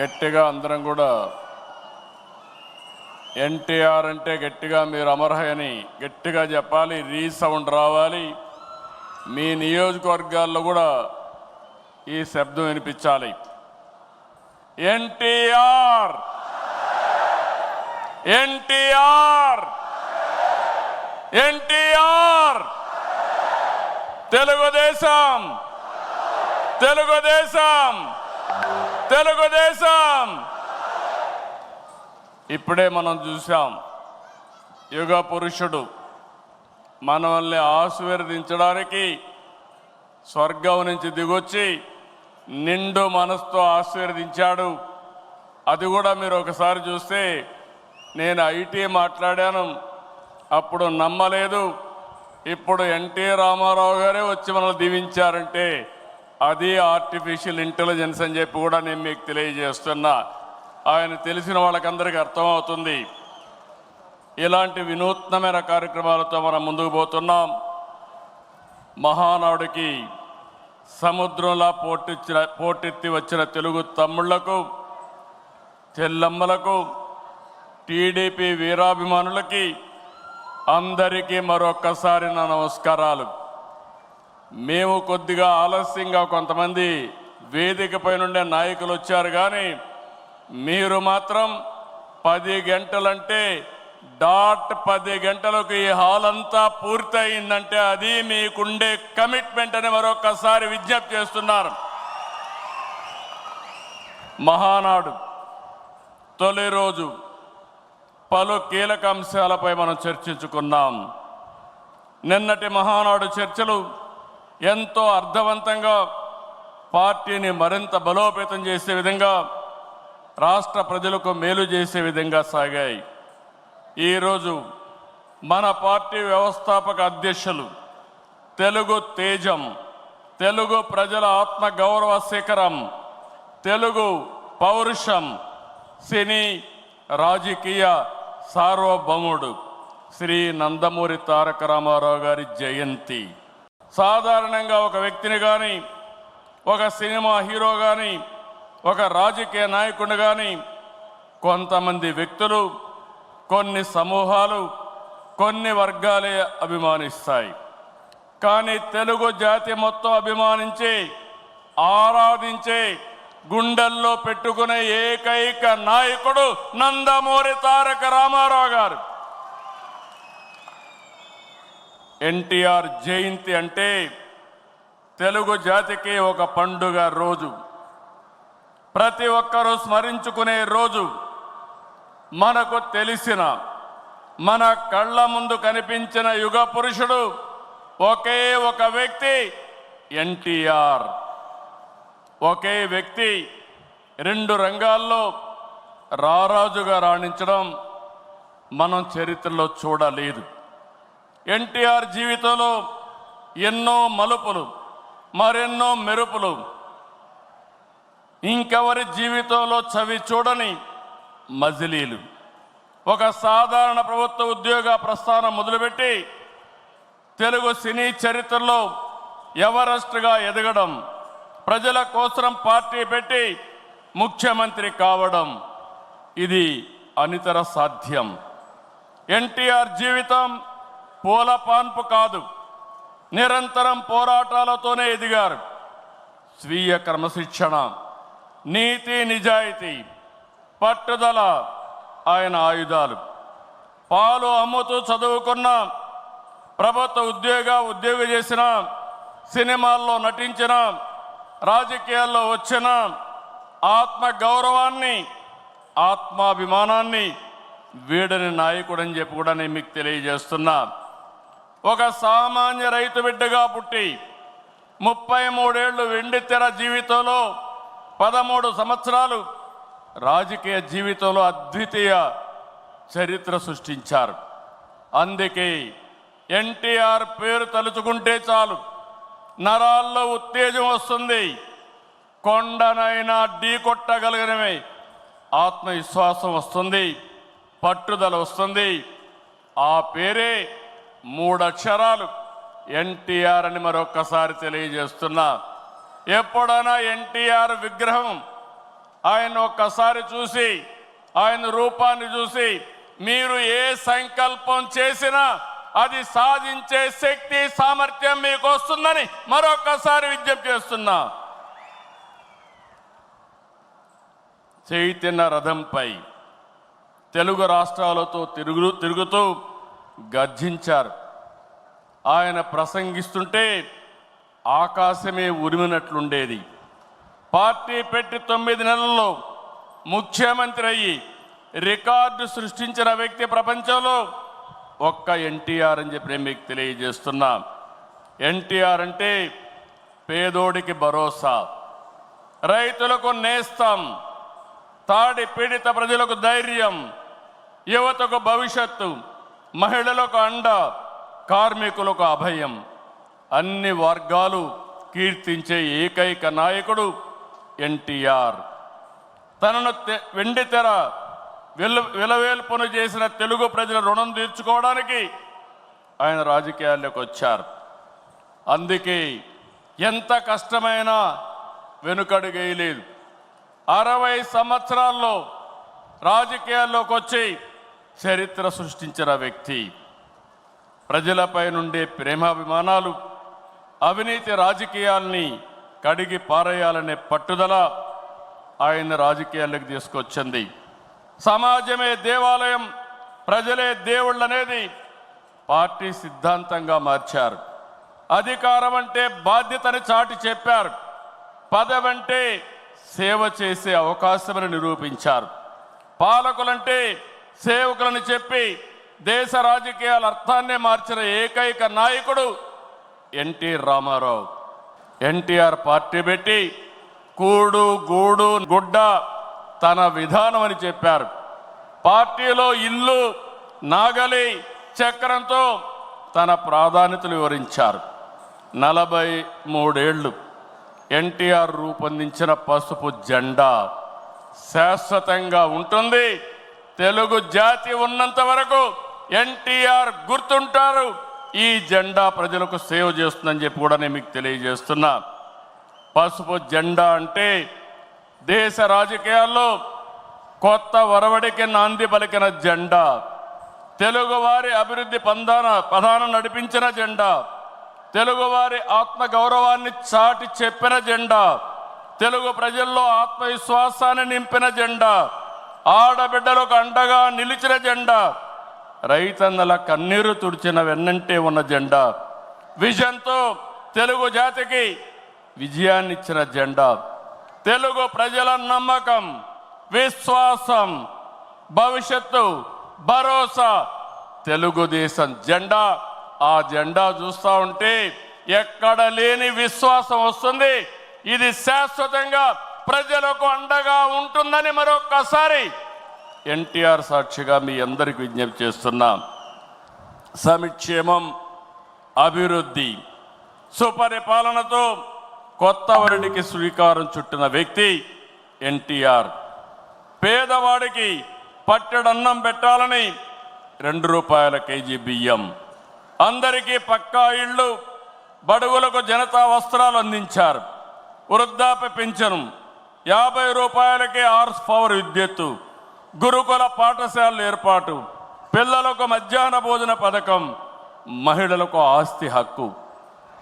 గట్టిగా అందరం కూడా ఎన్టీఆర్ అంటే గట్టిగా మీరు అమర్హయని గట్టిగా చెప్పాలి రీసౌండ్ రావాలి. మీ నియోజకవర్గాల్లో కూడా ఈ శబ్దం వినిపించాలి. ఎన్టీఆర్! ఎన్టీఆర్! ఎన్టీఆర్! తెలుగుదేశం! తెలుగుదేశం! తెలుగుదేశం! ఇప్పుడే మనం చూసాం యుగ పురుషుడు మనల్ని ఆశీర్వదించడానికి స్వర్గం నుంచి దిగొచ్చి నిండు మనసుతో ఆశీర్వదించాడు. అది కూడా మీరు ఒకసారి చూస్తే నేను ఐటీ మాట్లాడాను అప్పుడు నమ్మలేదు. ఇప్పుడు ఎన్టీ రామారావు గారే వచ్చి మనల్ని దీవించారంటే అది ఆర్టిఫిషియల్ ఇంటెలిజెన్స్ అని చెప్పి కూడా నేను మీకు తెలియజేస్తున్నా. ఆయన తెలిసిన వాళ్ళకందరికీ అర్థమవుతుంది. ఇలాంటి వినూత్నమైన కార్యక్రమాలతో మనం ముందుకు పోతున్నాం. మహానాడుకి సముద్రంలా పోటెచ్చిన పోటెత్తి వచ్చిన తెలుగు తమ్ముళ్ళకు చెల్లమ్మలకు టీడీపీ వీరాభిమానులకి అందరికీ మరొక్కసారి నా నమస్కారాలు. మేము కొద్దిగా ఆలస్యంగా కొంతమంది వేదికపై నుండే నాయకులు వచ్చారు కానీ మీరు మాత్రం పది గంటలంటే డాట్ పది గంటలకు ఈ హాల్ అంతా పూర్తయిందంటే అది మీకుండే కమిట్మెంట్ అని మరొకసారి విజ్ఞప్తి చేస్తున్నారు. మహానాడు తొలి రోజు పలు కీలక అంశాలపై మనం చర్చించుకున్నాం. నిన్నటి మహానాడు చర్చలు ఎంతో అర్థవంతంగా పార్టీని మరింత బలోపేతం చేసే విధంగా రాష్ట్ర ప్రజలకు మేలు చేసే విధంగా సాగాయి. ఈరోజు మన పార్టీ వ్యవస్థాపక అధ్యక్షులు తెలుగు తేజం తెలుగు ప్రజల ఆత్మ గౌరవ శిఖరం తెలుగు పౌరుషం సినీ రాజకీయ సార్వభౌముడు శ్రీ నందమూరి తారక రామారావు గారి జయంతి. సాధారణంగా ఒక వ్యక్తిని కానీ ఒక సినిమా హీరో కానీ ఒక రాజకీయ నాయకుడు కానీ కొంతమంది వ్యక్తులు కొన్ని సమూహాలు కొన్ని వర్గాలే అభిమానిస్తాయి. కానీ తెలుగు జాతి మొత్తం అభిమానించి ఆరాధించే గుండెల్లో పెట్టుకునే ఏకైక నాయకుడు నందమూరి తారక రామారావు గారు. ఎన్టీఆర్ జయంతి అంటే తెలుగు జాతికి ఒక పండుగ రోజు. ప్రతి ఒక్కరూ స్మరించుకునే రోజు. మనకు తెలిసిన మన కళ్ళ ముందు కనిపించిన యుగ పురుషుడు ఒకే ఒక వ్యక్తి ఎన్టీఆర్. ఒకే వ్యక్తి రెండు రంగాల్లో రారాజుగా రాణించడం మనం చరిత్రలో చూడలేదు. ఎన్టీఆర్ జీవితంలో ఎన్నో మలుపులు మరెన్నో మెరుపులు. ఇంకెవరి జీవితంలో చవి చూడని మజిలీలు. ఒక సాధారణ ప్రభుత్వ ఉద్యోగ ప్రస్థానం మొదలుపెట్టి తెలుగు సినీ చరిత్రలో ఎవరెస్ట్గా ఎదగడం ప్రజల కోసం పార్టీ పెట్టి ముఖ్యమంత్రి కావడం ఇది అనితర సాధ్యం. ఎన్టీఆర్ జీవితం పూల పాన్పు కాదు నిరంతరం పోరాటాలతోనే ఎదిగారు. స్వీయ క్రమశిక్షణ నీతి నిజాయితీ పట్టుదల ఆయన ఆయుధాలు. పాలు అమ్ముతూ చదువుకున్న ప్రభుత్వ ఉద్యోగ ఉద్యోగ చేసిన సినిమాల్లో నటించిన రాజకీయాల్లో వచ్చిన ఆత్మ గౌరవాన్ని ఆత్మాభిమానాన్ని వీడని నాయకుడని చెప్పి కూడా నేను మీకు తెలియజేస్తున్నా. ఒక సామాన్య రైతు బిడ్డగా పుట్టి ముప్పై మూడేళ్ళు వెండి తెర జీవితంలో పదమూడు సంవత్సరాలు రాజకీయ జీవితంలో అద్వితీయ చరిత్ర సృష్టించారు. అందుకే ఎన్టీఆర్ పేరు తలుచుకుంటే చాలు. నరాల్లో ఉత్తేజం వస్తుంది. కొండనైనా ఢీ కొట్టగలిగినవి ఆత్మవిశ్వాసం వస్తుంది. పట్టుదల వస్తుంది. ఆ పేరే మూడక్షరాలు. ఎన్టీఆర్ అని మరొక్కసారి తెలియజేస్తున్నా. ఎప్పుడైనా ఎన్టీఆర్ విగ్రహం ఆయన ఒక్కసారి చూసి ఆయన రూపాన్ని చూసి మీరు ఏ సంకల్పం చేసినా అది సాధించే శక్తి సామర్థ్యం మీకు వస్తుందని మరొకసారి విజ్ఞప్తి చేస్తున్నా. చైతన్య రథంపై తెలుగు రాష్ట్రాలతో తిరుగు తిరుగుతూ గర్జించారు. ఆయన ప్రసంగిస్తుంటే ఆకాశమే ఉరిమినట్లుండేది. పార్టీ పెట్టి తొమ్మిది నెలల్లో ముఖ్యమంత్రి అయ్యి రికార్డు సృష్టించిన వ్యక్తి ప్రపంచంలో ఒక్క ఎన్టీఆర్ అని చెప్పి నేను మీకు తెలియజేస్తున్నా. ఎన్టీఆర్ అంటే పేదోడికి భరోసా రైతులకు నేస్తం తాడి పీడిత ప్రజలకు ధైర్యం యువతకు భవిష్యత్తు మహిళలకు అండ కార్మికులకు అభయం. అన్ని వర్గాలు కీర్తించే ఏకైక నాయకుడు ఎన్టీఆర్. తనను తె- వెండి తెర విల విలవేల్పును చేసిన తెలుగు ప్రజల రుణం తీర్చుకోవడానికి ఆయన రాజకీయాల్లోకి వచ్చారు. అందుకే ఎంత కష్టమైనా వెనుకడుగేయలేదు. అరవై సంవత్సరాల్లో రాజకీయాల్లోకి వచ్చి చరిత్ర సృష్టించిన వ్యక్తి. ప్రజలపై నుండే ప్రేమాభిమానాలు అవినీతి రాజకీయాల్ని కడిగి పారేయాలనే పట్టుదల ఆయన రాజకీయాల్లోకి తీసుకొచ్చింది. సమాజమే దేవాలయం ప్రజలే దేవుళ్ళనేది పార్టీ సిద్ధాంతంగా మార్చారు. అధికారం అంటే బాధ్యతని చాటి చెప్పారు. పదవంటే సేవ చేసే అవకాశమని నిరూపించారు. పాలకులంటే సేవకులని చెప్పి దేశ రాజకీయాల అర్థాన్నే మార్చిన ఏకైక నాయకుడు ఎన్టీ రామారావు. ఎన్టీఆర్ పార్టీ పెట్టి కూడు గూడు గుడ్డ తన విధానం అని చెప్పారు. పార్టీలో ఇల్లు నాగలి చక్రంతో తన ప్రాధాన్యతలు వివరించారు. నలభై మూడేళ్ళు ఎన్టీఆర్ రూపొందించిన పసుపు జెండా శాశ్వతంగా ఉంటుంది. తెలుగు జాతి ఉన్నంత వరకు ఎన్టీఆర్ గుర్తుంటారు. ఈ జెండా ప్రజలకు సేవ చేస్తుందని చెప్పి కూడా నేను మీకు తెలియజేస్తున్నా. పసుపు జెండా అంటే దేశ రాజకీయాల్లో కొత్త వరవడికి నాంది పలికిన జెండా. తెలుగువారి అభివృద్ధి పందాన ప్రధానం నడిపించిన జెండా. తెలుగువారి ఆత్మ గౌరవాన్ని చాటి చెప్పిన జెండా. తెలుగు ప్రజల్లో ఆత్మవిశ్వాసాన్ని నింపిన జెండా. ఆడబిడ్డలకు అండగా నిలిచిన జెండా. రైతన్నల కన్నీరు తుడిచిన వెన్నంటే ఉన్న జెండా. విజన్తో తెలుగు జాతికి విజయాన్నిచ్చిన జెండా. తెలుగు ప్రజల నమ్మకం విశ్వాసం భవిష్యత్తు భరోసా. తెలుగుదేశం జెండా. ఆ జెండా చూస్తూ ఉంటే ఎక్కడ లేని విశ్వాసం వస్తుంది. ఇది శాశ్వతంగా ప్రజలకు అండగా ఉంటుందని మరొక్కసారి ఎన్టీఆర్ సాక్షిగా మీ అందరికి విజ్ఞప్తి చేస్తున్నాం. సమిక్షేమం అభివృద్ధి సుపరిపాలనతో కొత్త వరుడికి శ్రీకారం చుట్టిన వ్యక్తి ఎన్టీఆర్. పేదవాడికి పట్టెడన్నం పెట్టాలని రెండు రూపాయల కేజీ బియ్యం. అందరికీ పక్కా ఇళ్ళు బడుగులకు జనతా వస్త్రాలు అందించారు. వృద్ధాప్య పింఛను యాభై రూపాయలకే ఆర్స్ పవర్ విద్యుత్తు గురుకుల పాఠశాలల ఏర్పాటు పిల్లలకు మధ్యాహ్న భోజన పథకం మహిళలకు ఆస్తి హక్కు.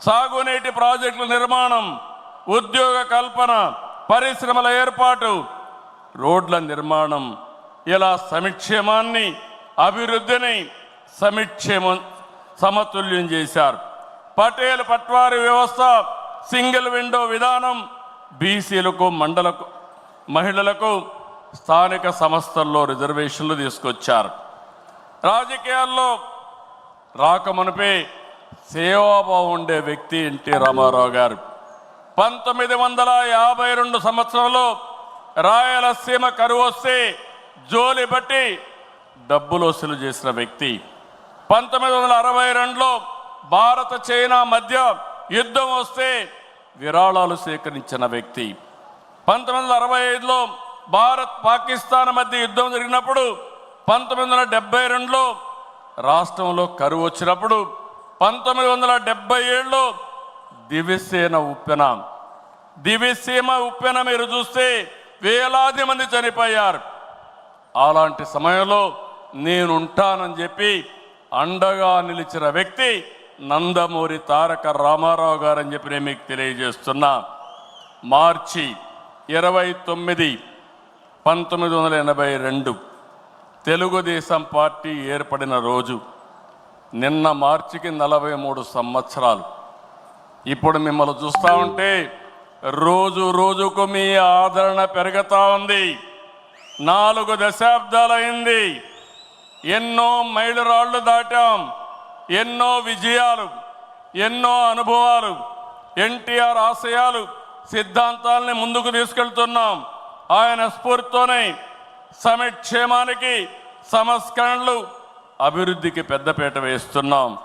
సాగునీటి ప్రాజెక్టుల నిర్మాణం ఉద్యోగ కల్పన పరిశ్రమల ఏర్పాటు రోడ్ల నిర్మాణం. ఇలా సమిక్షేమాన్ని అభివృద్ధిని సమిక్షేమం సమతుల్యం చేశారు. పటేల్ పట్వారి వ్యవస్థ సింగిల్ విండో విధానం బీసీలకు మండలకు మహిళలకు స్థానిక సంస్థల్లో రిజర్వేషన్లు తీసుకొచ్చారు. రాజకీయాల్లో రాకమునిపే సేవాభావం ఉండే వ్యక్తి ఎన్టీ రామారావు గారు. పంతొమ్మిది వందల యాభై రెండు సంవత్సరంలో రాయలసీమ కరువు వస్తే జోలి బట్టి డబ్బులు వసూలు చేసిన వ్యక్తి. పంతొమ్మిది వందల అరవై రెండులో భారత చైనా మధ్య యుద్ధం వస్తే విరాళాలు సేకరించిన వ్యక్తి. పంతొమ్మిది వందల అరవై ఐదులో భారత్ పాకిస్తాన్ మధ్య యుద్ధం జరిగినప్పుడు పంతొమ్మిది వందల డెబ్బై రెండులో రాష్ట్రంలో కరువు వచ్చినప్పుడు పంతొమ్మిది వందల డెబ్బై ఏడులో దివ్యసేన ఉప్పెన. దివ్యసీమ ఉప్పెన మీరు చూస్తే వేలాది మంది చనిపోయారు. అలాంటి సమయంలో నేనుంటానని చెప్పి అండగా నిలిచిన వ్యక్తి నందమూరి తారక రామారావు గారని చెప్పి నేను మీకు తెలియజేస్తున్నా. మార్చి ఇరవై తొమ్మిది పంతొమ్మిది వందల ఎనభై రెండు తెలుగుదేశం పార్టీ ఏర్పడిన రోజు నిన్న మార్చికి నలభై మూడు సంవత్సరాలు. ఇప్పుడు మిమ్మల్ని చూస్తూ ఉంటే రోజు రోజుకు మీ ఆదరణ పెరుగుతూ ఉంది. నాలుగు దశాబ్దాలైంది. ఎన్నో మైలురాళ్ళు దాటాం. ఎన్నో విజయాలు ఎన్నో అనుభవాలు ఎన్టీఆర్ ఆశయాలు సిద్ధాంతాలని ముందుకు తీసుకెళ్తున్నాం. ఆయన స్ఫూర్తితోనే సమక్షేమానికి సంస్కరణలు అభివృద్ధికి పెద్దపీట వేస్తున్నాం.